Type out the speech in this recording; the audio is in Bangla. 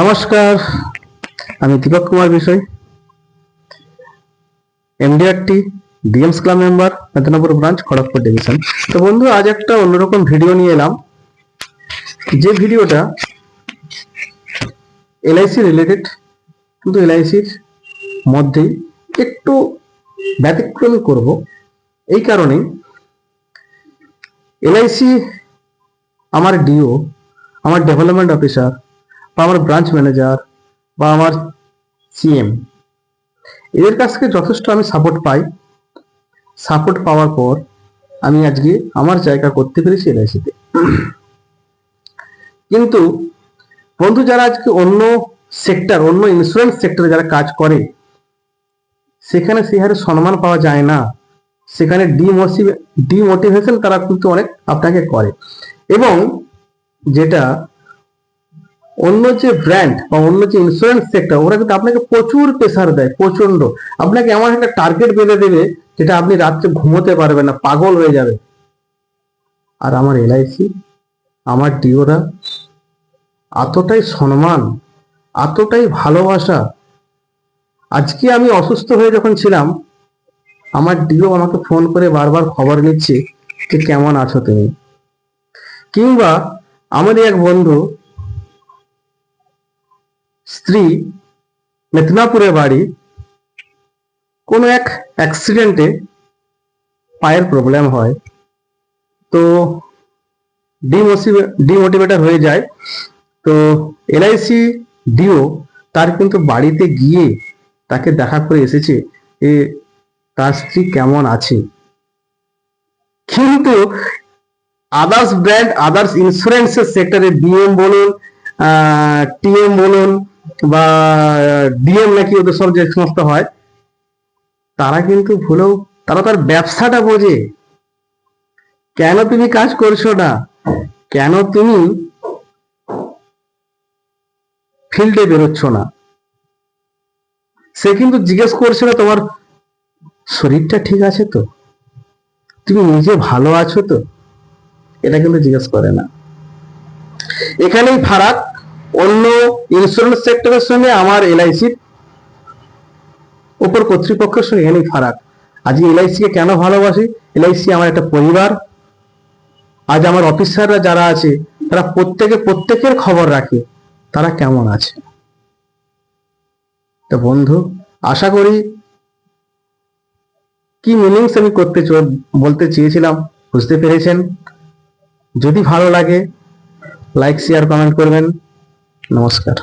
নমস্কার, আমি দীপক কুমার বিষয়। MDRT DMS club member Medinipur branch Kharagpur division তো বন্ধু, আজ একটা অন্যরকম ভিডিও নিয়ে এলাম। যে ভিডিওটা এলআইসি রিলেটেড কিন্তু এলআইসির মধ্যেই একটু ব্যতিক্রমী করব। এই কারণেই এলআইসি আমার ডিও আমার ডেভেলপমেন্ট অফিসার বা আমার ব্রাঞ্চ ম্যানেজার বা আমার সিএম এদের কাছ থেকে যথেষ্ট আমি সাপোর্ট পাই। সাপোর্ট পাওয়ার পর আমি আজকে আমার জায়গা করতে পেরেছি এলআইসিতে কিন্তু বন্ধু, যারা আজকে অন্য সেক্টর অন্য ইন্স্যুরেন্স সেক্টরে যারা কাজ করে, সেখানে সে হারে সম্মান পাওয়া যায় না। সেখানে ডিমোটিভেশন তারা কিন্তু অনেক আপনাকে করে। এবং যেটা অন্য যে ব্র্যান্ড বা অন্য যে ইন্স্যুরেন্স সেক্টর ওরা কিন্তু আপনাকে প্রচুর প্রেসার দেয় প্রচণ্ড আপনাকে এমন একটা টার্গেট বেঁধে দেবে, যেটা আপনি রাত্রে ঘুমোতে পারবেন না, পাগল হয়ে যাবে। আর আমার এলআইসি আমার ডিওরা এতটাই সম্মান, এতটাই ভালোবাসা। আজকে আমি অসুস্থ হয়ে যখন ছিলাম, আমার ডিও আমাকে ফোন করে বারবার খবর নিচ্ছে যে কেমন আছো তুমি? কিংবা আমারই এক বন্ধু স্ত্রী মেদিনীপুরে বাড়ি কোনো এক অ্যাক্সিডেন্টে পায়ের প্রবলেম হয়। তো ডিমোটিভেটার হয়ে যায়। তো এলআইসি ডিও তার কিন্তু বাড়িতে গিয়ে তাকে দেখা করে এসেছে যে তার স্ত্রী কেমন আছে। কিন্তু আদার্স ব্র্যান্ড আদার্স ইন্স্যুরেন্সের সেক্টরে বিএম বলুন টিএম বলুন বা, ডিএম নাকি ওদের সব যে সমস্ত হয়, তারা কিন্তু ভুলেও, তারা তার ব্যবসাটা বোঝে। কেন তুমি কাজ করছ না? কেন তুমি ফিল্ডে বেরোচ্ছ না? সে কিন্তু জিজ্ঞেস করছিল তোমার শরীরটা ঠিক আছে তো? তুমি নিজে ভালো আছো তো? এটা কিন্তু জিজ্ঞেস করে না। এখানেই ফারাক অন্য ইন্স্যুরেন্স সেক্টরের সঙ্গে আমার এলআইসির উপর কর্তৃপক্ষের সঙ্গে এখানেই ফারাক। আজকে এলআইসি কে কেন ভালোবাসি? এলআইসি আমার একটা পরিবার। আজ আমার অফিসাররা যারা আছে, তারা প্রত্যেকে প্রত্যেকের খবর রাখে, তারা কেমন আছে? তো বন্ধু, আশা করি কি মিনিংস আমি করতে বলতে চেয়েছিলাম, বুঝতে পেরেছেন? যদি ভালো লাগে লাইক শেয়ার কমেন্ট করবেন। নমস্কার